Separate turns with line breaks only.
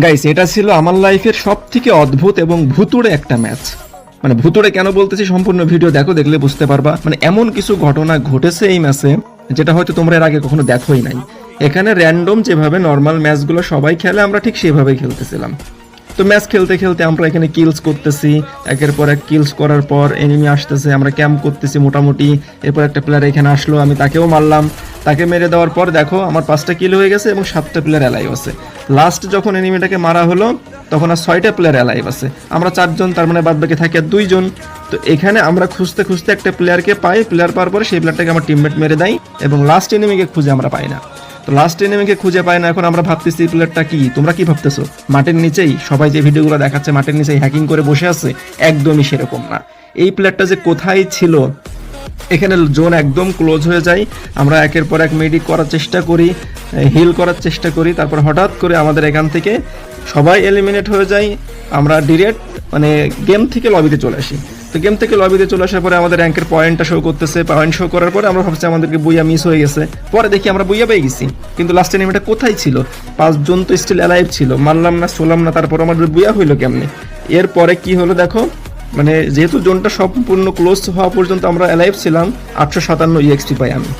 Guys এটা ছিল আমার লাইফের সব থেকে অদ্ভুত এবং ভুতুড়ে একটা ম্যাচ। মানে ভুতুড়ে কেন বলতেছি সম্পূর্ণ ভিডিও দেখো, দেখলে বুঝতে পারবা। মানে এমন কিছু ঘটনা ঘটেছে এই ম্যাচে, যেটা হয়তো তোমরা এর আগে কখনো দেখোই নাই। এখানে র্যান্ডম যেভাবে নর্মাল ম্যাচগুলো সবাই খেলে, আমরা ঠিক সেভাবেই খেলতেছিলাম। তো ম্যাচ খেলতে খেলতে আমরা এখানে কিলস করতেছি। একের পর এক কিলস করার পর এনিমি আসতেছে, আমরা ক্যাম্প করতেছি মোটামুটি। এরপর একটা প্লেয়ার এখানে আসলো, আমি তাকেও মারলাম। তাকে মেরে দেওয়ার পর দেখো আমার পাঁচটা কিল হয়ে গেছে এবং সাতটা প্লেয়ার অ্যালাইভ আছে। লাস্ট যখন এনিমিটাকে মারা হলো, তখন আর ছয়টা প্লেয়ার অ্যালাইভ আছে। আমরা চারজন, তার মানে বাদ বাকি থাকে আর দুইজন। তো এখানে আমরা খুঁজতে খুঁজতে একটা প্লেয়ারকে পাই। প্লেয়ার পাওয়ার পরে সেই প্লেয়ারটাকে আমার টিমমেট মেরে দেয় এবং লাস্ট এনিমিকে খুঁজে আমরা পাই না। তো লাস্ট এনিমিকে খুঁজে পাই না, এখন আমরা ভাবতেছি এই প্লেয়ারটা কি? তোমরা কি ভাবতেছো? মাঠের নিচেই, সবাই যে ভিডিওগুলো দেখাচ্ছে মাঠের নিচেই হ্যাকিং করে বসে আছে, একদমই সেরকম না। এই প্লেয়ারটা যে কোথায় ছিল এখানে জোন একদম ক্লোজ হয়ে যায়। আমরা একের পর এক মেডিক করার চেষ্টা করি হিল করার চেষ্টা করি, তারপর হঠাৎ করে আমাদের এখান থেকে সবাই এলিমিনেট হয়ে যায়। আমরা ডিরেক্ট মানে গেম থেকে লবিতে চলে আসি। তো গেম থেকে লবিতে চলে আসার পরে আমাদের র্যাঙ্কের পয়েন্টটা শো করতেছে পয়েন্ট শো করার পরে আমরা ভাবছি আমাদেরকে বইয়া মিস হয়ে গেছে। পরে দেখি আমরা বইয়া পেয়ে গেছি। কিন্তু লাস্ট এনিমিটা কোথায় ছিল? পাঁচজন তো স্টিল অ্যালাইভ ছিল। মারলাম না চলাম না, তারপর আমাদের বইয়া হইল কেমনে? এরপরে কি হলো দেখো মানে যেহেতু জোনটা সম্পূর্ণ ক্লোজ হওয়া পর্যন্ত আমরা অ্যালাইভ ছিলাম, আটশো সাতান্ন ইএক্সটি পাই আমি।